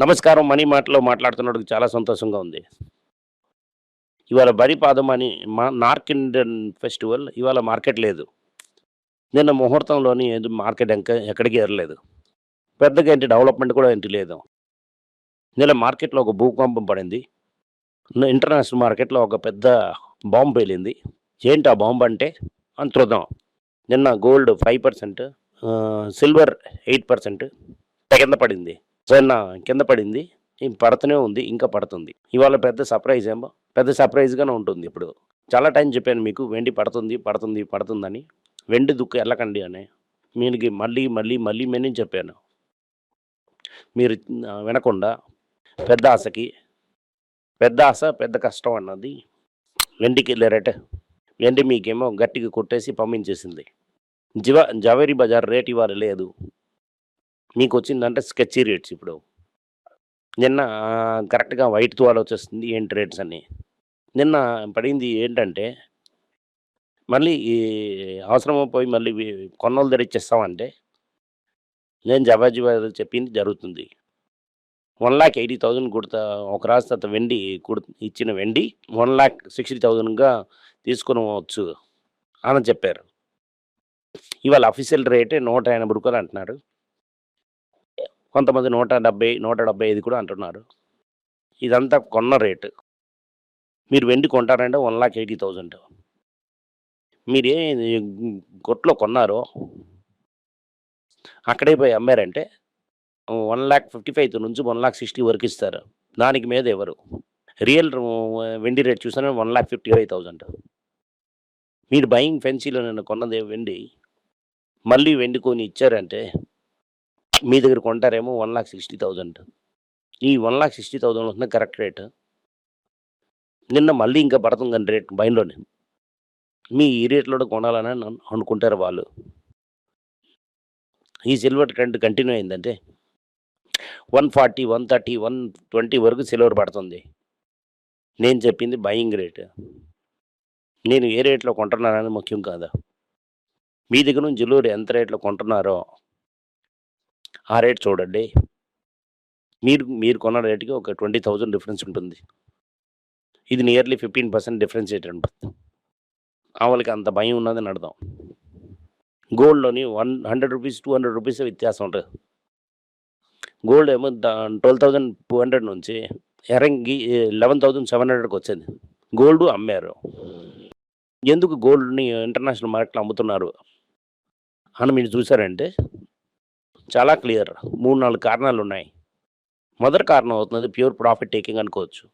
నమస్కారం మనీ మాటలో మాట్లాడుతున్నట్టు చాలా సంతోషంగా ఉంది. ఇవాళ బరిపాదం అని మా నార్త్ ఇండియన్ ఫెస్టివల్ ఇవాళ మార్కెట్ లేదు. నిన్న ముహూర్తంలోని ఏది మార్కెట్ ఎంక ఎక్కడికి ఎరలేదు పెద్దగా ఏంటి డెవలప్మెంట్ కూడా ఏంటి లేదు. నిన్న మార్కెట్లో ఒక భూకంపం పడింది. ఇంటర్నేషనల్ మార్కెట్లో ఒక పెద్ద బాంబు పేలింది. ఏంటి ఆ బాంబు అంటే అని చూద్దాం నిన్న gold five percent silver eight percent కింద పడింది. నిన్న కింద పడింది. పడుతూనే ఉంది ఇంకా పడుతుంది. ఇవాళ పెద్ద సర్ప్రైజ్ ఏమో పెద్ద సర్ప్రైజ్గానే ఉంటుంది ఇప్పుడు. చాలా టైం చెప్పాను మీకు వెండి పడుతుంది పడుతుంది పడుతుందని. వెండి దుక్కు వెళ్ళకండి అని. మీకు మళ్ళీ మళ్ళీ మళ్ళీ మెనీ చెప్పాను. మీరు వినకుండా పెద్ద ఆశకి పెద్ద ఆశ పెద్ద కష్టం అన్నది వెండికి వెళ్ళారట వెండి మీకేమో గట్టిగా కొట్టేసి పంపించేసింది. జివ జవేరి బజార్ రేట్ ఇవాళ లేదు. మీకు వచ్చిందంటే స్కెచ్ రేట్స్ ఇప్పుడు. నిన్న కరెక్ట్గా వైట్ తువాలు వచ్చేస్తుంది ఏంటి రేట్స్ అని. నిన్న పడింది ఏంటంటే మళ్ళీ ఈ అవసరం పోయి మళ్ళీ కొన్నోళ్ళు దగ్గర ఇచ్చేస్తామంటే నేను జవాజీ చెప్పింది జరుగుతుంది. వన్ లాక్ ఎయిటీ థౌజండ్ కుడతా ఒక రాజు తర్వాత వెండి కుడు ఇచ్చిన వెండి వన్ ల్యాక్ సిక్స్టీ థౌజండ్గా తీసుకుని వచ్చు అని చెప్పారు. ఇవాళ అఫీషియల్ రేటే నూట ఎనభై రూపాయలు అంటున్నారు. కొంతమంది నూట డెబ్బై నూట డెబ్బై ఐదు కూడా అంటున్నారు. ఇదంతా కొన్న రేటు. మీరు వెండి కొంటారంటే వన్ లాక్ ఎయిటీ థౌజండ్ మీరు ఏ కొట్లో కొన్నారో అక్కడే పోయి అమ్మారంటే వన్ ల్యాక్ ఫిఫ్టీ ఫైవ్ నుంచి వన్ ల్యాక్ సిక్స్టీ వరకు ఇస్తారు. దానికి మీద ఎవరు? రియల్ వెండి rate చూసానే one lakh fifty five thousand మీరు బయింగ్ ఫెన్సీలో నేను కొన్నది వెండి మళ్ళీ వెండి కొని ఇచ్చారంటే మీ దగ్గర కొంటారేమో వన్ లాక్ సిక్స్టీ థౌజండ్ ఈ వన్ లాక్ సిక్స్టీ థౌజండ్ వస్తుంది కరెక్ట్ రేట్. నిన్న మళ్ళీ ఇంకా పడుతుంది రేట్ బైన్లోనే. మీ ఈ రేట్లో కొనాలని అనుకుంటారు వాళ్ళు. ఈ సిల్వర్ ట్రెండ్ కంటిన్యూ అయిందంటే one forty one thirty one twenty వరకు సిల్వర్ పడుతుంది. నేను చెప్పింది బయింగ్ రేట్. నేను ఏ రేట్లో కొంటున్నానని ముఖ్యం కాదు? మీ దగ్గర నుంచి జిల్లూరు ఎంత రేట్లో కొంటున్నారో ఆ రేట్ చూడండి. మీరు మీరు కొన్న రేటుకి ఒక ట్వంటీ థౌజండ్ డిఫరెన్స్ ఉంటుంది. ఇది నియర్లీ ఫిఫ్టీన్ పర్సెంట్ డిఫరెన్స్ ఉంటుంది వాళ్ళకి అంత భయం ఉన్నదని అర్థం. గోల్డ్లోని one hundred rupees two hundred rupees వ్యత్యాసం ఉంటుంది. గోల్డ్ ఏమో ట్వెల్వ్ థౌజండ్ టూ హండ్రెడ్ నుంచి ఎరంగి లెవెన్ థౌజండ్ సెవెన్ హండ్రెడ్కి వచ్చింది. గోల్డ్ అమ్మారు. ఎందుకు గోల్డ్ని ఇంటర్నేషనల్ మార్కెట్లో అమ్ముతున్నారు? అని మీరు చూసారంటే చాలా క్లియర్. మూడు నాలుగు కారణాలు ఉన్నాయి మొదటి కారణం అవుతున్నది ప్యూర్ ప్రాఫిట్ టేకింగ్ అనుకోవచ్చు.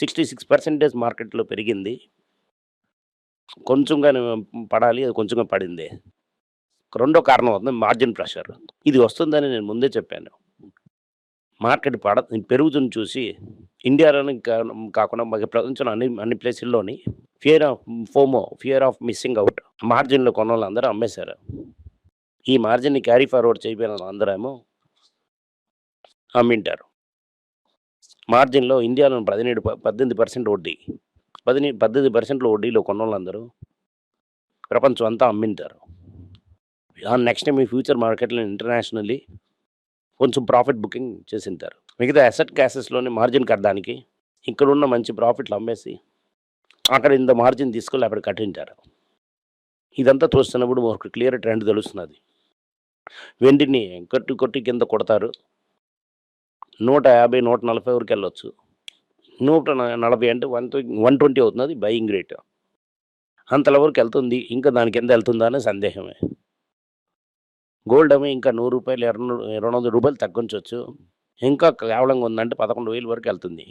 సిక్స్టీ సిక్స్ పర్సెంటేజ్ మార్కెట్లో పెరిగింది. కొంచెంగా పడాలి అది కొంచెంగా పడింది. రెండో కారణం అవుతుంది మార్జిన్ ప్రెషర్. ఇది వస్తుందని నేను ముందే చెప్పాను. మార్కెట్ పడ పెరుగుతుని చూసి ఇండియాలోని కాకుండా మాకు ప్రపంచం అన్ని అన్ని ప్లేసుల్లోని fear of FOMO fear of missing out మార్జిన్లో కొన్న వాళ్ళందరూ అమ్మేశారు. ఈ మార్జిన్ని క్యారీ ఫార్వర్డ్ చేయబోయిన వాళ్ళందరేమో అమ్మింటారు. మార్జిన్లో ఇండియాలో పదిహేడు ప- పద్దెనిమిది పర్సెంట్ వడ్డీ. పదిహేను పద్దెనిమిది పర్సెంట్లో వడ్డీలో కొన్న వాళ్ళందరూ ప్రపంచం అంతా అమ్మింటారు. నెక్స్ట్ టైం ఈ ఫ్యూచర్ మార్కెట్లో ఇంటర్నేషనల్లీ కొంచెం ప్రాఫిట్ బుకింగ్ చేసింటారు. మిగతా అసెట్ క్యాసెస్లోని మార్జిన్ కట్టడానికి ఇక్కడ ఉన్న మంచి ప్రాఫిట్లు అమ్మేసి అక్కడ ఇంత మార్జిన్ తీసుకెళ్ళి అక్కడ కట్టింటారు. ఇదంతా చూస్తున్నప్పుడు ఒక క్లియర్ ట్రెండ్ తెలుస్తున్నది. వెండిని కొట్టి కొట్టి కింద కొడతారు. నూట యాభై నూట నలభై వరకు వెళ్ళొచ్చు. నూట నలభై అంటే వన్ వన్ ట్వంటీ అవుతుంది బయింగ్ రేట్. అంతల వరకు వెళ్తుంది. ఇంకా దాని కింద వెళ్తుందా అనే సందేహమే. గోల్డ్ ఏమో ఇంకా నూరు రూపాయలు ఇరవై రెండు వందల రూపాయలు తగ్గించవచ్చు ఇంకా కేవలంగా ఉందంటే పదకొండు వేలు వరకు వెళ్తుంది.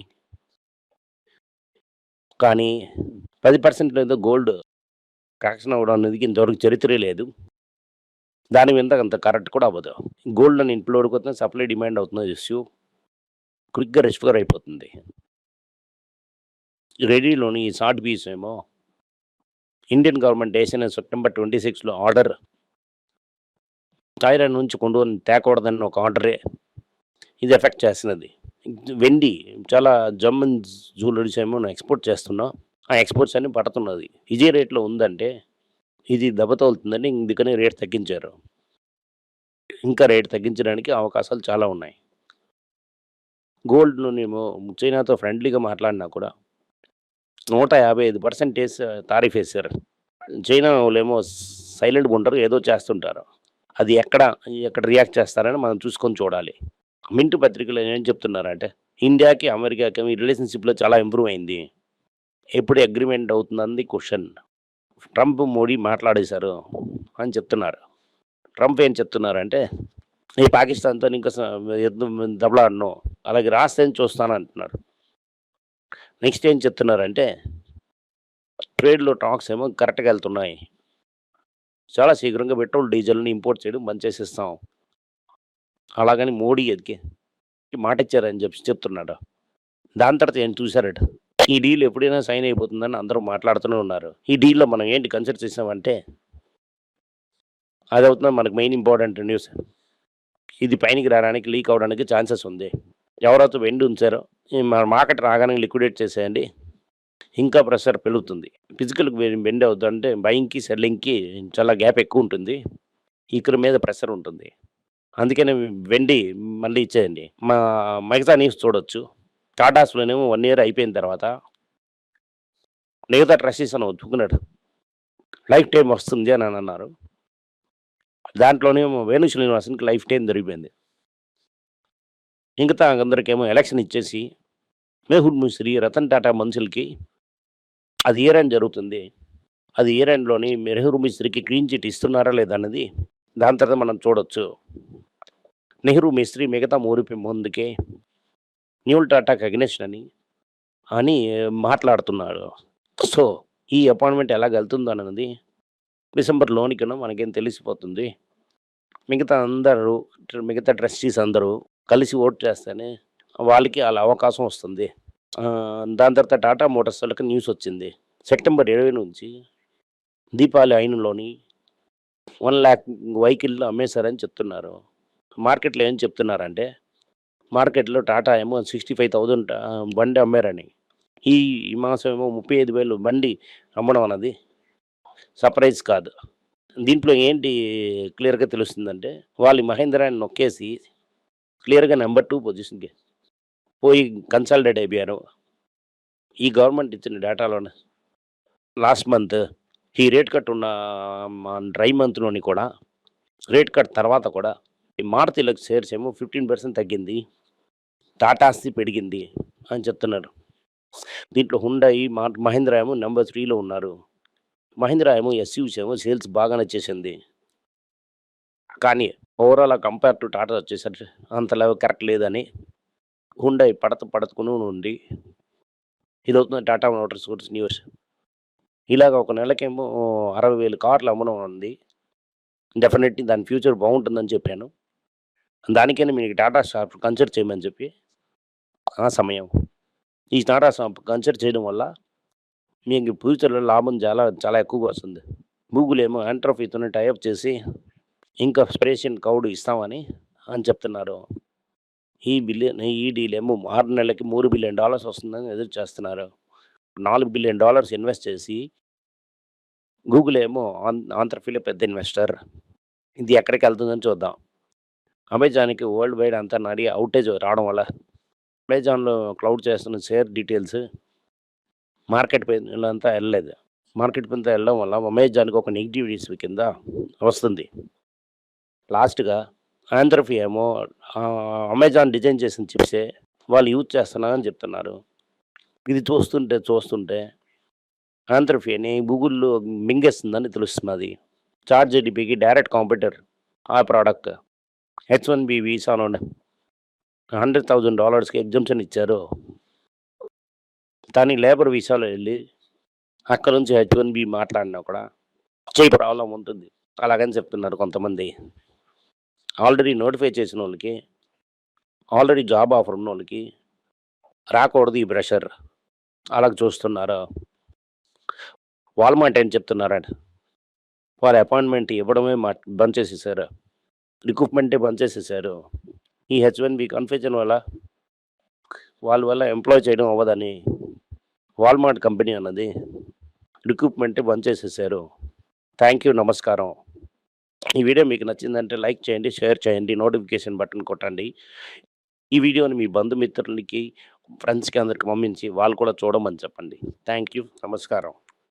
కానీ పది పర్సెంట్ ఏదో గోల్డ్ కరెక్షన్ అవ్వడం అనేది ఇంతవరకు చరిత్రే లేదు. దాని మీద అంత కరెక్ట్ కూడా అవ్వదు. గోల్డ్ అని ఇంట్లో వరకు సప్లై డిమాండ్ అవుతుంది ఇష్యూ క్విక్గా రెస్ఫర్ అయిపోతుంది. రెడీలోని ఈ షార్ట్ పీస్ ఏమో ఇండియన్ గవర్నమెంట్ వేసిన సెప్టెంబర్ ట్వంటీ సిక్స్లో ఆర్డర్. థాయిలాండ్ నుంచి కొనుగోలు తేకూడదని ఒక ఆర్డరే ఇది ఎఫెక్ట్ చేస్తున్నది. వెండి చాలా జమ్మన్ జ్యువెలరీస్ ఏమో ఎక్స్పోర్ట్ చేస్తున్నాం. ఆ ఎక్స్పోర్ట్స్ అన్ని పడుతున్నది. ఇదే రేట్లో ఉందంటే ఇది దెబ్బతోలుతుందని ఇందుకని రేట్ తగ్గించారు ఇంకా రేట్ తగ్గించడానికి అవకాశాలు చాలా ఉన్నాయి గోల్డ్‌లోనేమో చైనాతో ఫ్రెండ్లీగా మాట్లాడినా కూడా 155 పర్సెంటేజ్ తారీఫ్ వేశారు చైనా వాళ్ళేమో సైలెంట్‌గా ఉంటారు ఏదో చేస్తుంటారు. అది ఎక్కడ, ఎక్కడ రియాక్ట్ చేస్తారని మనం చూసుకొని చూడాలి. మింట్ పత్రికలు ఏం చెప్తున్నారంటే, ఇండియాకి, అమెరికాకి మీ రిలేషన్‌షిప్‌లో చాలా ఇంప్రూవ్ అయింది. ఎప్పుడు అగ్రిమెంట్ అవుతుందని క్వశ్చన్ ట్రంప్, మోడీ మాట్లాడేశారు అని చెప్తున్నారు. ట్రంప్ ఏం చెప్తున్నారంటే, ఈ పాకిస్తాన్‌తో ఇంకా యుద్ధం దెబ్బలాడను. అలాగే చూస్తాను అంటున్నారు నెక్స్ట్ ఏం చెప్తున్నారంటే, ట్రేడ్‌లో టాక్స్ ఏమో కరెక్ట్‌గా వెళ్తున్నాయి చాలా శీఘ్రంగా పెట్రోల్, డీజిల్‌ని ఇంపోర్ట్ చేయడం బంద్ చేసేస్తాం. అలాగని మోడీ ఎదికి మాట ఇచ్చారని చెప్పి చెప్తున్నాడు. దాని తర్వాత ఏం చూశారట ఈ డీల్ ఎప్పుడైనా సైన్ అయిపోతుందని అందరూ మాట్లాడుతూనే ఉన్నారు. ఈ డీల్‌లో మనం ఏంటి కన్సిడర్ చేసామంటే అది అవుతుంది మనకు మెయిన్ ఇంపార్టెంట్ న్యూస్. ఇది పైనకి రావడానికి, లీక్ అవ్వడానికి ఛాన్సెస్ ఉంది. ఎవరైతే వెండి ఉంచారో ఈ మన మార్కెట్ రాగానే లిక్విడేట్ చేసేయండి. ఇంకా ప్రెషర్ పెరుగుతుంది. ఫిజికల్కి వె వెండి అవుద్దంటే బయింగ్‌కి, సెల్లింగ్‌కి చాలా గ్యాప్ ఎక్కువ ఉంటుంది. ఇక్కడ మీద ప్రెషర్ ఉంటుంది. అందుకనే వెండి మళ్ళీ ఇచ్చేయండి. మా మిగతా న్యూస్ చూడొచ్చు. టాటాస్‌లోనేమో వన్ ఇయర్ అయిపోయిన తర్వాత మిగతా ట్రస్టీస్ అని ఒప్పుకున్నాడు. లైఫ్ టైమ్ వస్తుంది అని అన్నారు. దాంట్లోనేమో వేణు శ్రీనివాసన్‌కి లైఫ్ టైం దొరికిపోయింది. మిగతా అందరికేమో ఎలక్షన్ ఇచ్చేసి మెహుల్ ముస్రి, రతన్ టాటా మనుషులకి అది ఇయర్ ఎండ్ జరుగుతుంది. అది ఇయర్ ఎండ్‌లోని మెహుల్ మిస్త్రీకి క్లీన్ చిట్ ఇస్తున్నారా లేదన్నది దాని తర్వాత మనం చూడొచ్చు. నెహ్రూ మిస్త్రీ మిగతా ఊరిపి ముందుకే న్యూల్ టాటాకి అగెనిస్ట్ అని, అని మాట్లాడుతున్నాడు. సో, ఈ అపాయింట్మెంట్ ఎలా గెలుతుందని డిసెంబర్ డిసెంబర్‌లోనికన మనకేం తెలిసిపోతుంది. మిగతా అందరూ మిగతా ట్రస్టీస్ అందరూ కలిసి ఓట్ చేస్తేనే వాళ్ళకి అలా అవకాశం వస్తుంది. దాని తర్వాత టాటా మోటార్స్ వాళ్ళకి న్యూస్ వచ్చింది. సెప్టెంబర్ 20 నుంచి దీపావళి అయినలోని 1,00,000 వెహికల్‌లు అమ్మేశారని చెప్తున్నారు. మార్కెట్‌లో ఏం చెప్తున్నారంటే, మార్కెట్‌లో టాటా ఏమో సిక్స్టీ ఫైవ్ థౌజండ్ బండి అమ్మారని. ఈ ఈ మాసం ఏమో 35,000 బండి అమ్మడం అన్నది సర్ప్రైజ్ కాదు. దీంట్లో ఏంటి క్లియర్‌గా తెలుస్తుందంటే, వాళ్ళు మహేంద్రాన్ని నొక్కేసి క్లియర్‌గా నెంబర్ టూ పొజిషన్‌కి పోయి కన్సల్టెడ్ అయిపోయారు. ఈ గవర్నమెంట్ ఇచ్చిన డేటాలోనే లాస్ట్ మంత్ ఈ రేట్ కట్ ఉన్న డ్రై మంత్‌లోని కూడా రేట్ కట్ తర్వాత కూడా ఈ మారుతిలకు షేర్స్ ఏమో 15% తగ్గింది. టాటాస్‌ది పెరిగింది అని చెప్తున్నారు. దీంట్లో హుండాయి, మా మహీంద్రా ఏమో నెంబర్ 3లో ఉన్నారు. మహీంద్రా ఏమో ఎస్‌యూవీస్ ఏమో సేల్స్ బాగానే చేసింది. కానీ ఓవరాల్ కంపేర్ టు టాటా వచ్చేసరికి అంత లెవెల్ కరెక్ట్ లేదని హుండాయ్ పడత పడతకుని ఉంది. ఇదవుతుంది టాటా మోటార్స్ గురించి న్యూస్. ఇలాగ ఒక నెలకేమో అరవై వేలు కార్లు అమ్మడం ఉంది. డెఫినెట్‌లీ దాని ఫ్యూచర్ బాగుంటుందని చెప్పాను. దానికైనా మీకు టాటా షాప్ కన్సిడర్ చేయమని చెప్పి ఆ సమయం. ఈ టాటా కన్సిడర్ చేయడం వల్ల మీకు ఫ్యూచర్‌లో లాభం చాలా చాలా ఎక్కువగా వస్తుంది. గూగుల్ ఏమో ఎంట్రోఫీతోని టైఅప్ చేసి ఇంకా స్ప్రేషన్ కౌడ్ ఇస్తామని అని చెప్తున్నారు. ఈ బిలియన్ ఈ డీల్ ఏమో ఆరు నెలలకి మూడు బిలియన్ డాలర్స్ వస్తుందని ఎదురు చేస్తున్నారు. నాలుగు బిలియన్ డాలర్స్ ఇన్వెస్ట్ చేసి గూగుల్ ఏమో ఆన్ ఆంధ్రప్రదేశ్‌లో పెద్ద ఇన్వెస్టర్. ఇది ఎక్కడికి వెళ్తుందని చూద్దాం. అమెజాన్‌కి వరల్డ్ వైడ్ అంతా నడి అవుటేజ్ రావడం వల్ల అమెజాన్‌లో క్లౌడ్ చేస్తున్న షేర్ డీటెయిల్స్ మార్కెట్ పైనంతా వెళ్ళలేదు మార్కెట్ పైన వెళ్ళడం వల్ల అమెజాన్‌కి ఒక నెగిటివిటీస్ కింద వస్తుంది. లాస్ట్‌గా ఆంధ్రఫీ ఏమో అమెజాన్ డిజైన్ చేసిన చిప్సే వాళ్ళు యూజ్ చేస్తున్నారని చెప్తున్నారు. ఇది చూస్తుంటే చూస్తుంటే ఆంథ్రఫీని గూగుల్‌లో మింగేస్తుందని తెలుస్తున్నది. చాట్ జీటీపీకి డైరెక్ట్ కాంపిటీటర్ ఆ product H one B hundred thousand డాలర్స్కి exemption ఇచ్చారు. కానీ లేబర్ వీసాలో వెళ్ళి అక్కడ నుంచి హెచ్ వన్ బి మాట్లాడినా కూడా చెయ్యి ప్రాబ్లమ్ ఉంటుంది. అలాగని చెప్తున్నారు కొంతమంది. ఆల్రెడీ నోటిఫై చేసిన వాళ్ళకి ఆల్రెడీ జాబ్ ఆఫర్ ఉన్నోళ్ళకి రాకూడదు ఈ ప్రెషర్. అలాగ చూస్తున్నారు. వాల్మార్ట్ ఏం చెప్తున్నారంటే, వాళ్ళ అపాయింట్మెంట్ ఇవ్వడమే మా బంద్ చేసేసారు. రిక్రూట్మెంటే బంద్ చేసేసారు. ఈ హెచ్ వన్ బి కన్ఫ్యూజన్ వల్ల వాళ్ళ వల్ల ఎంప్లాయ్ చేయడం అవ్వదని వాల్మార్ట్ కంపెనీ అన్నది రిక్రూట్మెంట్ బంద్ చేసేసారు. Thank you. నమస్కారం. ఈ వీడియో మీకు నచ్చిందంటే లైక్ చేయండి, షేర్ చేయండి, నోటిఫికేషన్ బటన్ కొట్టండి. ఈ వీడియోని మీ బంధుమిత్రులకి ఫ్రెండ్స్కి అందరికి పంపించి వాళ్ళు కూడా చూడమని చెప్పండి థ్యాంక్ యూ నమస్కారం